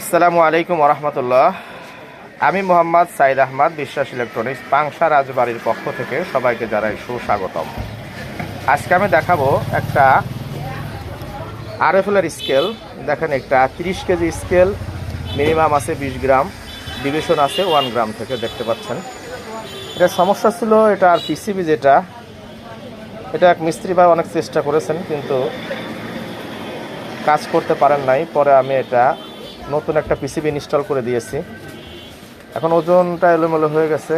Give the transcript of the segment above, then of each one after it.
আসসালামু আলাইকুম রহমতুল্লাহ আমি মোহাম্মদ সাইদ আহমদ, বিশ্বাস ইলেকট্রনিক্স, পাংশা রাজবাড়ির পক্ষ থেকে সবাইকে জানাই সুস্বাগতম। আজকে আমি দেখাবো একটা আরএফএলের স্কেল। দেখেন একটা তিরিশ কেজি স্কেল, মিনিমাম আছে বিশ গ্রাম, ডিভিশন আছে ওয়ান গ্রাম থেকে দেখতে পাচ্ছেন। এটা সমস্যা ছিল, এটা আর পিসিবি যেটা, এটা এক মিস্ত্রি ভাই অনেক চেষ্টা করেছেন, কিন্তু কাজ করতে পারেন নাই। পরে আমি এটা নতুন একটা পিসিবি ইনস্টল করে দিয়েছি। এখন ওজনটা এলোমেলো হয়ে গেছে।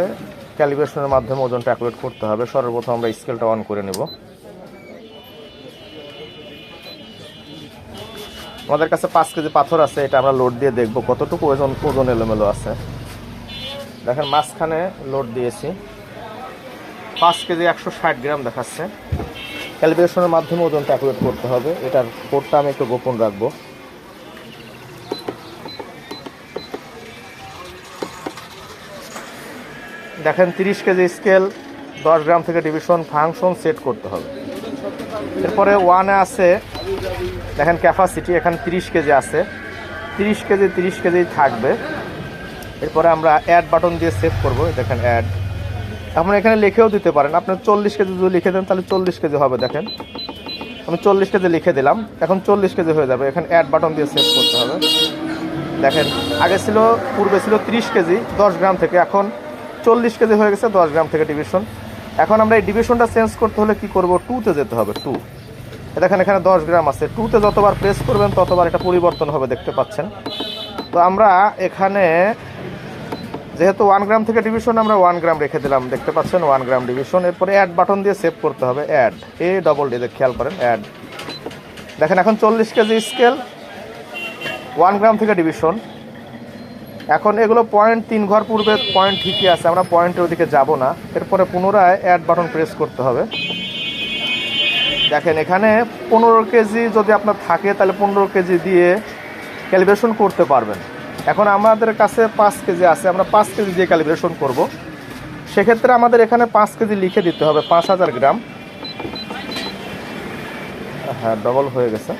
ক্যালিব্রেশনের মাধ্যমে ওজনটা অ্যাকুরেট করতে হবে। সর্বপ্রথম আমরা স্কেলটা অন করে নেব। আমাদের কাছে পাঁচ কেজি পাথর আছে, এটা আমরা লোড দিয়ে দেখব কতটুকু ওজন ওজন এলোমেলো আছে। দেখেন মাঝখানে লোড দিয়েছি। পাঁচ কেজি একশো ষাট গ্রাম দেখাচ্ছে। ক্যালিব্রেশনের মাধ্যমে ওজনটা অ্যাকুরেট করতে হবে। এটার কোডটা আমি একটু গোপন রাখব। দেখেন, তিরিশ কেজি স্কেল দশ গ্রাম থেকে ডিভিশন ফাংশন সেট করতে হবে। এরপরে ওয়ানে আছে, দেখেন ক্যাপাসিটি এখানে তিরিশ কেজি আছে। তিরিশ কেজি তিরিশ কেজি থাকবে। এরপরে আমরা অ্যাড বাটন দিয়ে সেভ করব দেখেন অ্যাড আপনি এখানে লিখেও দিতে পারেন, আপনি চল্লিশ কেজি যদি লিখে দেন, তাহলে চল্লিশ কেজি হবে, দেখেন। আমি চল্লিশ কেজি লিখে দিলাম, এখন চল্লিশ কেজি হয়ে যাবে, এখানে অ্যাড বাটন দিয়ে সেভ করতে হবে। দেখেন, আগে ছিল, পূর্বে ছিল তিরিশ কেজি, দশ গ্রাম থেকে, এখন চল্লিশ কেজি হয়ে গেছে, দশ গ্রাম থেকে ডিভিশন। এখন আমরা এই ডিভিশনটা চেঞ্জ করতে হলে কি করব? টুতে যেতে হবে, টু। দেখেন, এখানে দশ গ্রাম আছে। টুতে যতবার প্রেস করবেন, ততবার এটা পরিবর্তন হবে, দেখতে পাচ্ছেন। তো আমরা এখানে, যেহেতু ওয়ান গ্রাম থেকে ডিভিশন আমরা ওয়ান গ্রাম রেখে দিলাম, দেখতে পাচ্ছেন ওয়ান গ্রাম ডিভিশন এরপরে অ্যাড বাটন দিয়ে সেভ করতে হবে অ্যাড এ ডবল ডি খেয়াল করেন অ্যাড দেখেন, এখন চল্লিশ কেজি স্কেল ওয়ান গ্রাম থেকে ডিভিশন এখন এগুলো পয়েন্ট তিন ঘর পূর্বে পয়েন্ট ঠিকই আছে, আমরা পয়েন্টের ওদিকে যাব না। এরপরে পুনরায় অ্যাড বাটন প্রেস করতে হবে। দেখেন, এখানে পনেরো কেজি যদি আপনার থাকে, তাহলে পনেরো কেজি দিয়ে ক্যালিব্রেশন করতে পারবেন। এখন আমাদের কাছে পাঁচ কেজি আছে, আমরা পাঁচ কেজি দিয়ে ক্যালিব্রেশন করব। সেক্ষেত্রে আমাদের এখানে পাঁচ কেজি লিখে দিতে হবে, পাঁচ হাজার গ্রাম। হ্যাঁ ডবল হয়ে গেছে।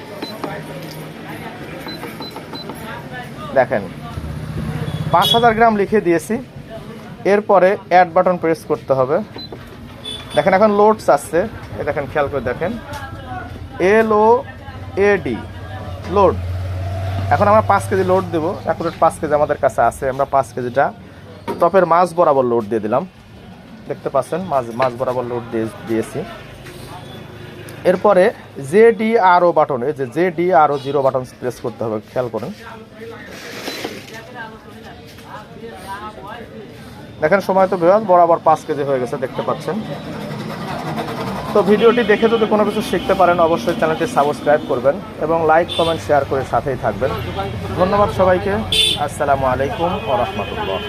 দেখেন পাঁচ হাজার গ্রাম লিখে দিয়েছি। এরপরে অ্যাড বাটন প্রেস করতে হবে। দেখেন এখন লোডস আসছে। এ দেখেন, খেয়াল করে দেখেন। এল ও এডি লোড এখন আমরা পাঁচ কেজি লোড দেবো। অ্যাকুরেট পাঁচ কেজি আমাদের কাছে আছে। আমরা পাঁচ কেজিটা টপের মাছ বরাবর লোড দিয়ে দিলাম। দেখতে পাচ্ছেন, মাছ মাছ বরাবর লোড দিয়ে দিয়েছি। এরপরে J D R O button এই যে J D R O zero button press করতে হবে। খেয়াল করুন। দেখেন, সময় তো বেরোল বরাবর পাঁচ কেজি হয়ে গেছে, দেখতে পাচ্ছেন। তো ভিডিওটি দেখে যদি কোনো কিছু শিখতে পারেন, অবশ্যই চ্যানেলটি সাবস্ক্রাইব করবেন এবং লাইক, কমেন্ট, শেয়ার করে সাথেই থাকবেন। ধন্যবাদ সবাইকে। আসসালামু আলাইকুম ও রহমতুল্লাহ।